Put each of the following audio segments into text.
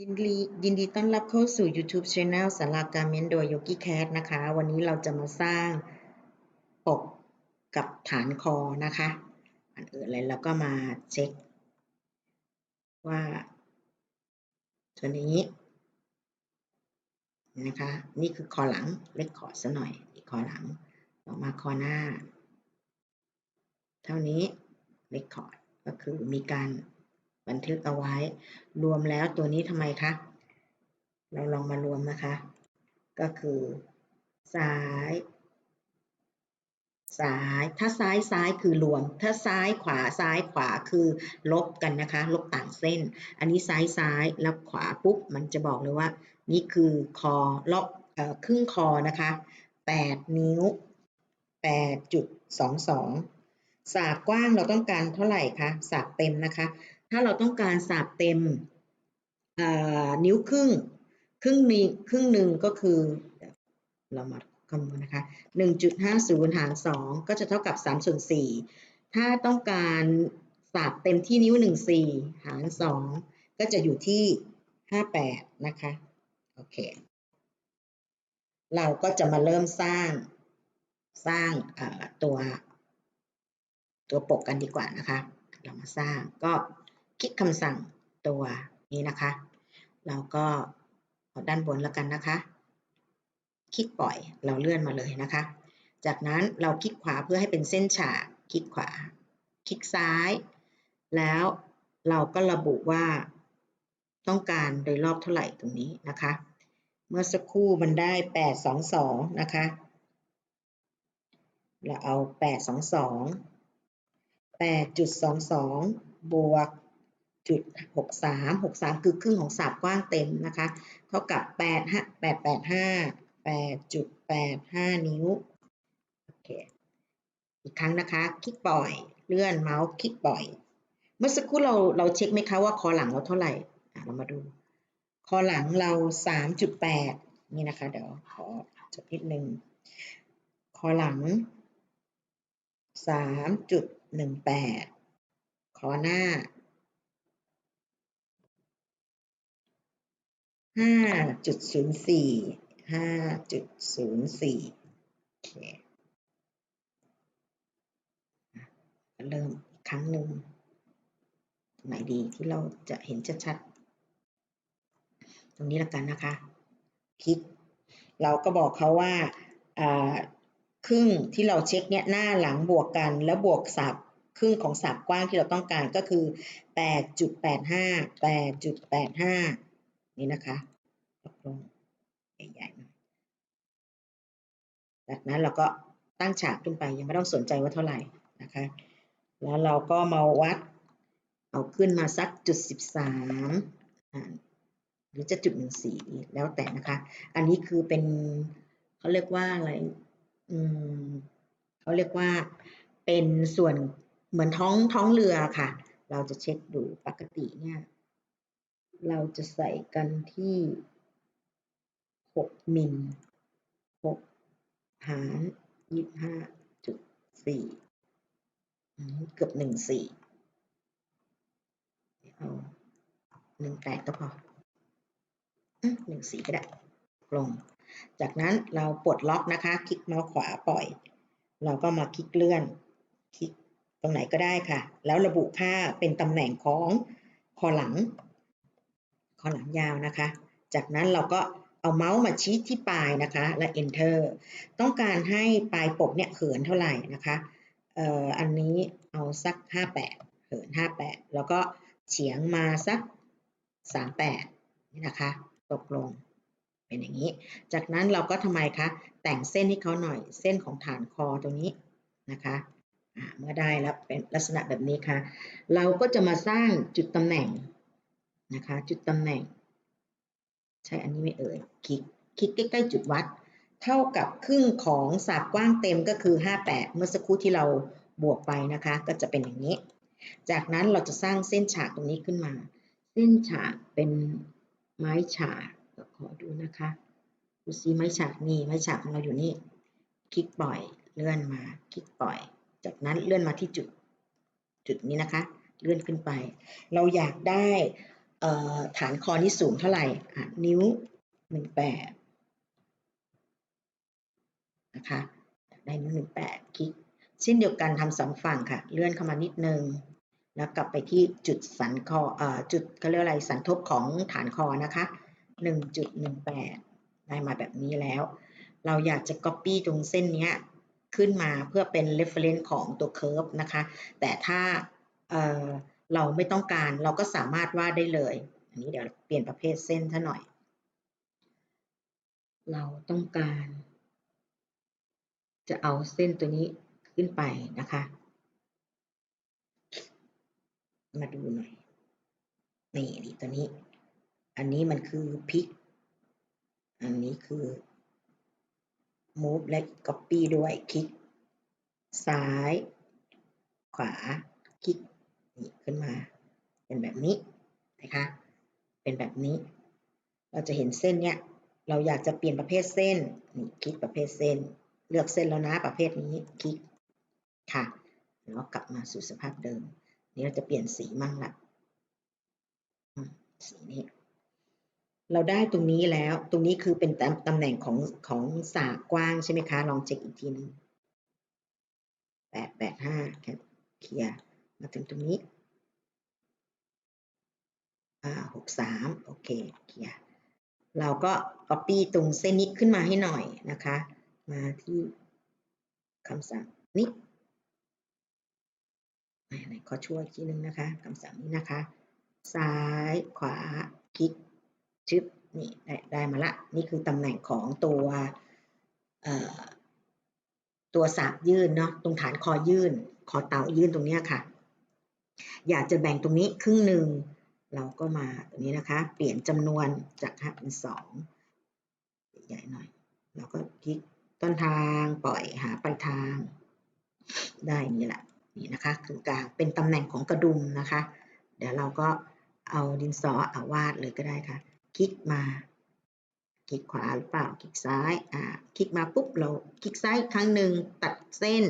ยินดียินดีต้อนรับเข้าสู่ YouTube Channel สาราการเม้นโดย Yogi Cat นะคะ วันนี้เราจะมาสร้างปกกับฐานคอนะคะอันอื่นเลยแล้วก็มาเช็ค ว่าตัวนี้นะคะ นี่คือคอหลังเล็กขอซะหน่อยอีกคอหลังต่อมาคอหน้า เท่านี้เล็กคอก็คือมีการ บันทึกเอาไว้ รวมแล้วตัวนี้ทำไมคะ เราลองมารวมนะคะ ก็คือซ้ายซ้ายถ้าซ้ายซ้ายคือรวม ถ้าซ้ายขวาซ้ายขวาคือลบกันนะคะ ลบต่างเส้น อันนี้ซ้ายซ้ายแล้วขวาปุ๊บมันจะบอกเลยว่า นี่คือคอลบครึ่งคอนะคะ8นิ้ว8.22สากกว้างเราต้องการเท่าไหร่คะสากเต็มนะคะ ถ้าเราต้องการสาบเต็มนิ้วครึ่งครึ่งนี้ครึ่งหนึ่งก็คือเรามาคำนวณนะคะ1.50หาร2ก็จะเท่ากับ3ส่วน4ถ้าต้องการสาบเต็มที่นิ้ว 1 4 หาร 2 ก็จะอยู่ที่ 58 นะคะ โอเค เราก็จะมาเริ่มสร้างสร้างตัวตัวปกกันดีกว่านะคะ เรามาสร้างก็ คลิกคำสั่งตัวนี้นะคะ เราก็เอาด้านบนแล้วกันนะคะ คลิกปล่อยเราเลื่อนมาเลยนะคะ จากนั้นเราคลิกขวาเพื่อให้เป็นเส้นฉากคลิกขวา คลิกซ้าย แล้วเราก็ระบุว่าต้องการโดยรอบเท่าไหร่ตรงนี้นะคะ เมื่อสักครู่มันได้ 822 นะคะ เราเอา 822 8.22 บวก จุดหกสามหกสามคือครึ่งของสาบกว้างเต็มนะคะ เท่ากับแปดห้าแปดแปดห้าแปดจุดแปดห้านิ้วโอเคอีกครั้งนะคะ คลิกปล่อยเลื่อนเมาส์คลิกปล่อย เมื่อสักครู่เราเราเช็คไหมคะว่าคอหลังเราเท่าไหร่เรามาดู คอหลังเราสามจุดแปดนี่นะคะ เดี๋ยวขอจดนิดนึงคอหลังสามจุดหนึ่งแปดคอหน้า ห้าจุดศูนย์สี่ห้าจุดศูนย์สี่โอเคเริ่มอีกครั้งหนึ่งไหนดีที่เราจะเห็นชัดๆตรงนี้ละกันนะคะ คลิก เราก็บอกเขาว่าครึ่งที่เราเช็คเนี่ยหน้าหลังบวกกันแล้วบวกสับครึ่งของสับกว้างที่เราต้องการก็คือ 8.85 8.85 นี่นะคะตกลงใหญ่ๆหน่อยจากนั้นเราก็ตั้งฉากขึ้นไปยังไม่ต้องสนใจว่าเท่าไหร่นะคะ แล้วเราก็มาวัด เอาขึ้นมาสักจุดสิบสามหรือจะจุดหนึ่งสี่แล้วแต่นะคะ อันนี้คือเป็นเขาเรียกว่าอะไรอืมเขาเรียกว่าเป็นส่วนเหมือนท้องท้องเรือค่ะ เราจะเช็คดูปกติเนี่ย เราจะใส่กันที่6มิล6หาร25.4เกือบ14เอา18ก็พอ14ก็ได้ลง จากนั้นเราปลดล็อกนะคะ คลิกเมาส์ขวาปล่อย เราก็มาคลิกเลื่อน คลิกตรงไหนก็ได้ค่ะ แล้วระบุค่าเป็นตำแหน่งของคอหลัง อหลังยาวนะคะ จากนั้นเราก็เอาเมาส์มาชี้ที่ปลายนะคะ และ enter ต้องการให้ปลายปกเนี่ยเหินเท่าไหร่นะคะเอ่ออันนี้เอาสัก 58เหิน58 แล้วก็เฉียงมาสัก 38นี่นะคะ ตกลงเป็นอย่างนี้ จากนั้นเราก็ทำไมคะ แต่งเส้นให้เขาหน่อย เส้นของฐานคอตรงนี้นะคะเมื่อได้แล้วเป็นลักษณะแบบนี้ค่ะ เราก็จะมาสร้างจุดตำแหน่ง นะคะ จุดตำแหน่ง ใช่อันนี้ไม่เอ่ยคลิกคลิกใกล้ๆจุดวัด เท่ากับครึ่งของสาบกว้างเต็มก็คือ 58 เมื่อสักครู่ที่เราบวกไปนะคะ ก็จะเป็นอย่างนี้ จากนั้นเราจะสร้างเส้นฉากตรงนี้ขึ้นมา เส้นฉากเป็นไม้ฉากขอดูนะคะดูซิไม้ฉากนี่ไม้ฉากของเราอยู่นี่ คลิกปล่อยเลื่อนมา คลิกปล่อย จากนั้นเลื่อนมาที่จุดจุดนี้นะคะ เลื่อนขึ้นไป เราอยากได้ ฐานคอนี่สูงเท่าไหร่นิ้วหนึ่งแปดนะคะได้นิ้วหนึ่งแปดคลิกเช่นเดียวกันทำสองฝั่งค่ะ เลื่อนเข้ามานิดนึง แล้วกลับไปที่จุดสันคออจุดเขาเรียกอะไรสันทบของฐานคอนะคะหนึ่งจุดหนึ่งแปดได้มาแบบนี้แล้ว เราอยากจะ copy ตรงเส้นนี้ขึ้นมาเพื่อเป็น reference ของตัว curve นะคะ แต่ถ้า เราไม่ต้องการเราก็สามารถวาดได้เลย อันนี้เดี๋ยวเปลี่ยนประเภทเส้นซะหน่อย เราต้องการ จะเอาเส้นตัวนี้ขึ้นไปนะคะ มาดูหน่อย นี่นี่ตัวนี้ อันนี้มันคือพลิก อันนี้คือ move และ copy ด้วยคลิก ซ้าย ขวา คลิก นี่ขึ้นมา เป็นแบบนี้นะคะ เป็นแบบนี้ เราจะเห็นเส้นเนี้ย เราอยากจะเปลี่ยนประเภทเส้น นี่คลิกประเภทเส้น เลือกเส้นแล้วนะประเภทนี้คลิก ค่ะ แล้วกลับมาสู่สภาพเดิม นี่เราจะเปลี่ยนสีมั่งละสีนี้ เราได้ตรงนี้แล้ว ตรงนี้คือเป็นตำแหน่งของของสากกว้างใช่ไหมคะ ลองเช็คอีกทีนึงแปดแปดห้าเคลียร์ มาถึงตรงนี้อ่าหกสามโอเคเคลียร์เราก็ copy ตรงเส้นนี้ขึ้นมาให้หน่อยนะคะ มาที่คำสั่งนี้ไหนขอช่วยอีกทีนึงนะคะคำสั่งนี้นะคะ ซ้ายขวาคลิกชึบนี่ได้ได้มาละ นี่คือตำแหน่งของตัวตัวสากยื่นเนาะตรงฐานคอยื่น คอเต่ายื่นตรงนี้ค่ะ อยากจะแบ่งตรงนี้ครึ่งหนึ่งเราก็มาตรงนี้นะคะ เปลี่ยนจำนวนจากห้าเป็นสองใหญ่หน่อยเราก็คลิกต้นทางปล่อยหาปลายทาง ได้นี่แหละนี่นะคะคือกลางเป็นตำแหน่งของกระดุมนะคะ เดี๋ยวเราก็เอาดินสออาวาดเลยก็ได้ค่ะ คลิกมา คลิกขวาหรือเปล่า คลิกซ้ายอ่าคลิกมาปุ๊บเราคลิกซ้ายครั้งหนึ่งตัดเส้น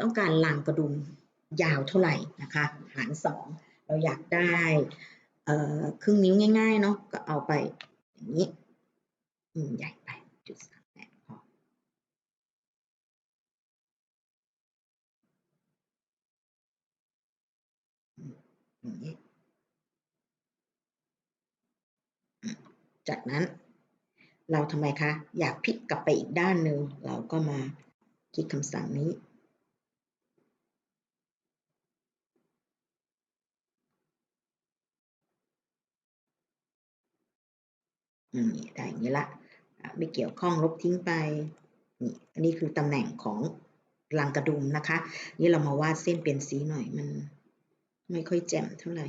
ต้องการลางกระดุม ยาวเท่าไหร่นะคะ หารสองเราอยากได้ครึ่งนิ้วง่ายๆเนาะก็เอาไปอย่างนี้ใหญ่ไปจุดสามแปดพออย่างนี้จากนั้นเราทำไมคะ อยากพลิกกลับไปอีกด้านหนึ่งเราก็มาคลิกคำสั่งนี้ นี่ได้อย่างนี้ละไม่เกี่ยวข้องลบทิ้งไปนี่อันนี้คือตำแหน่งของลังกระดุมนะคะ นี่เรามาวาดเส้นเป็นสีหน่อยมันไม่ค่อยแจ่มเท่าไหร่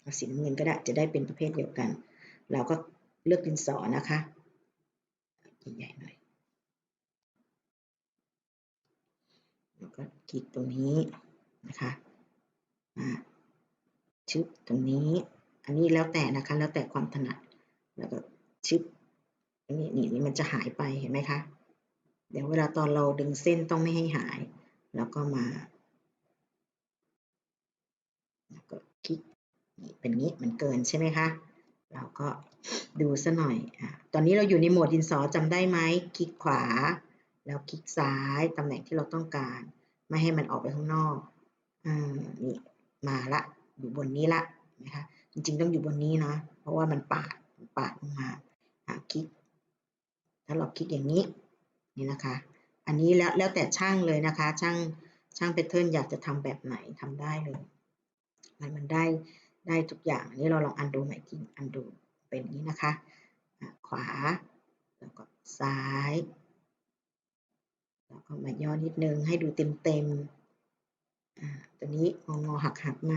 เอาสีน้ำเงินก็ได้จะได้เป็นประเภทเดียวกัน เราก็เลือกดินสอนะคะใหญ่ๆหน่อยแล้วก็คลิกตรงนี้นะคะมาชึบตรงนี้ อันนี้แล้วแต่นะคะ แล้วแต่ความถนัด แล้วก็ชึบนี่นี่นี่มันจะหายไปเห็นไหมคะ เดี๋ยวเวลาตอนเราดึงเส้นต้องไม่ให้หาย แล้วก็มา แล้วก็คลิกเป็นงี้มันเกินใช่ไหมคะ เราก็ดูซะหน่อยอตอนนี้เราอยู่ในโหมดดินสอจำได้ไหมคลิกขวา แล้วคลิกซ้ายตำแหน่งที่เราต้องการ ไม่ให้มันออกไปข้างนอกอ่านี่มาละอยู่บนนี้ละนะคะ จริงๆต้องอยู่บนนี้นะ เพราะว่ามันปาดปาดลงมาคลิก ถ้าเราคลิกอย่างนี้นี่นะคะ อันนี้แล้วแล้วแต่ช่างเลยนะคะ ช่างช่างแพทเทิร์นอยากจะทำแบบไหนทำได้เลย มันมันได้ได้ทุกอย่าง อันนี้เราลองอันดูใหม่ทีอันดูเป็นอย่างนี้นะคะ ขวาแล้วก็ซ้ายแล้วก็มาย่อนิดนึงให้ดูเต็มเต็มตัวนี้งอหักหักไหม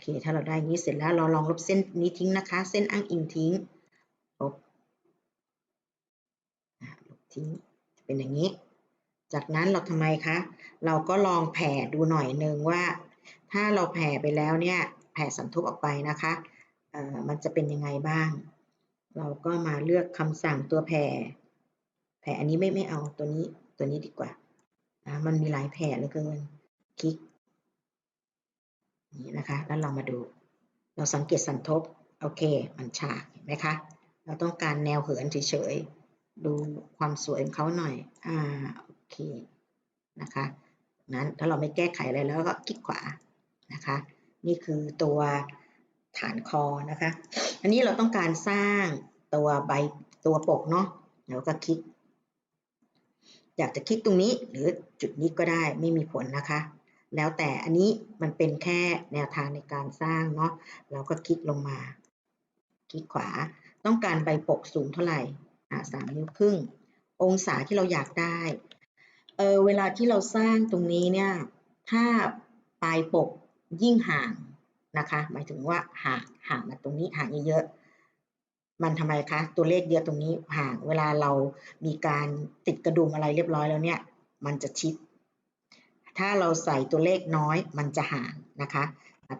เค ถ้าเราได้นี้เสร็จแล้วเราลองลบเส้นนี้ทิ้งนะคะ เส้นอ้างอิงทิ้งลบลบทิ้งจะเป็นอย่างนี้ จากนั้นเราทำไมคะ เราก็ลองแผ่ดูหน่อยนึงว่า ถ้าเราแผ่ไปแล้วเนี่ย แผ่สันทบออกไปนะคะมันจะเป็นยังไงบ้าง เราก็มาเลือกคำสั่งตัวแผ่ แผ่อันนี้ไม่ไม่เอาตัวนี้ตัวนี้ดีกว่านะมันมีหลายแผ่เหลือเกิน คลิก นี่นะคะ แล้วเรามาดู เราสังเกตสันทบ โอเค มันฉากเห็นไหมคะ เราต้องการแนวเหินเฉยๆ ดูความสวยของเขาหน่อย อ่า โอเค นะคะ นั้นถ้าเราไม่แก้ไขอะไรแล้วก็คลิกขวา นะคะ นี่คือตัวฐานคอนะคะ อันนี้เราต้องการสร้างตัวใบตัวปกเนาะเราก็คลิก อยากจะคลิกตรงนี้หรือจุดนี้ก็ได้ไม่มีผลนะคะ แล้วแต่อันนี้มันเป็นแค่แนวทางในการสร้างเนาะเราก็คลิกลงมา คลิกขวาต้องการใบปกสูงเท่าไหร่อ่าสามนิ้วครึ่ง องศาที่เราอยากได้เออเวลาที่เราสร้างตรงนี้เนี่ยถ้าปลายปกยิ่งห่างนะคะ หมายถึงว่าห่างห่างมาตรงนี้ห่างเยอะๆมันทำไมคะ ตัวเลขเยอะตรงนี้ห่างเวลาเรามีการติดกระดุมอะไรเรียบร้อยแล้วเนี่ย มันจะชิด ถ้าเราใส่ตัวเลขน้อยมันจะห่างนะคะ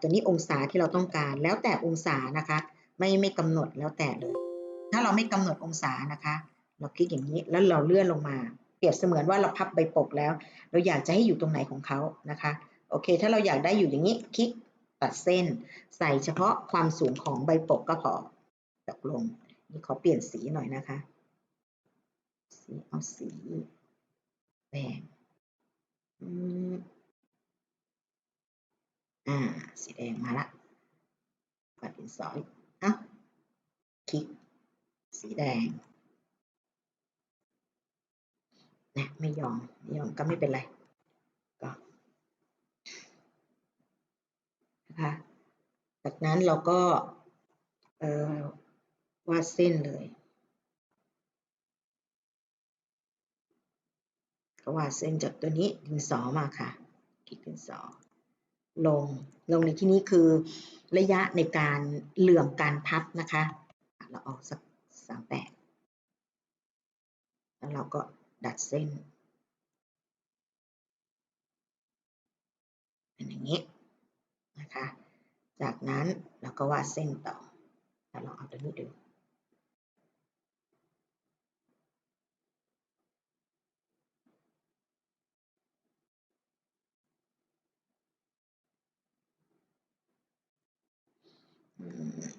ตัวนี้องศาที่เราต้องการแล้วแต่องศานะคะไม่ไม่กำหนดแล้วแต่เลย ถ้าเราไม่กำหนดองศานะคะ เราคลิกอย่างนี้แล้วเราเลื่อนลงมา เปรียบเสมือนว่าเราพับใบปกแล้ว เราอยากจะให้อยู่ตรงไหนของเขานะคะโอเค ถ้าเราอยากได้อยู่อย่างนี้คลิกตัดเส้น ใส่เฉพาะความสูงของใบปกก็พอตกลงนี่ขอเปลี่ยนสีหน่อยนะคะ สีเอาสีแดง อ่า สีแดงมาละปัดดินสอยอะคลิก สีแดงนะไม่ยอมไม่ยอมก็ไม่เป็นไร ก็นะคะจากนั้นเราก็ เอ่อวาดเส้นเลย ก็วาดเส้นจากตัวนี้ดินสอมาค่ะคลิกดินสอ ลง ลงในที่นี้คือระยะในการเหลื่อมการพับนะคะ เราเอาสักสามแปดแล้วเราก็ดัดเส้นเป็นอย่างนี้นะคะ จากนั้นเราก็วาดเส้นต่อเราลองเอาตัวนี้ดู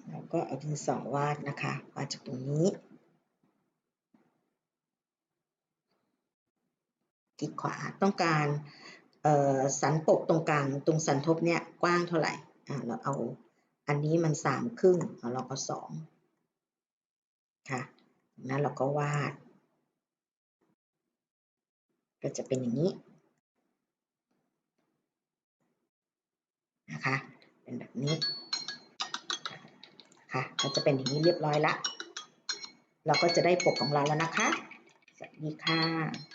เราก็เอาดินสอวาดนะคะวาดจากตรงนี้คลิกขวาต้องการสันปกตรงกลางตรงสันทบเนี่ยกว้างเท่าไหร่อ่าเราเอาอันนี้มันสามครึ่งเราเอาสองค่ะนั้นเราก็วาด ก็จะเป็นอย่างนี้นะคะเป็นแบบนี้ ค่ะก็จะเป็นอย่างนี้เรียบร้อยละ เราก็จะได้ปกของเราแล้วนะคะ สวัสดีค่ะ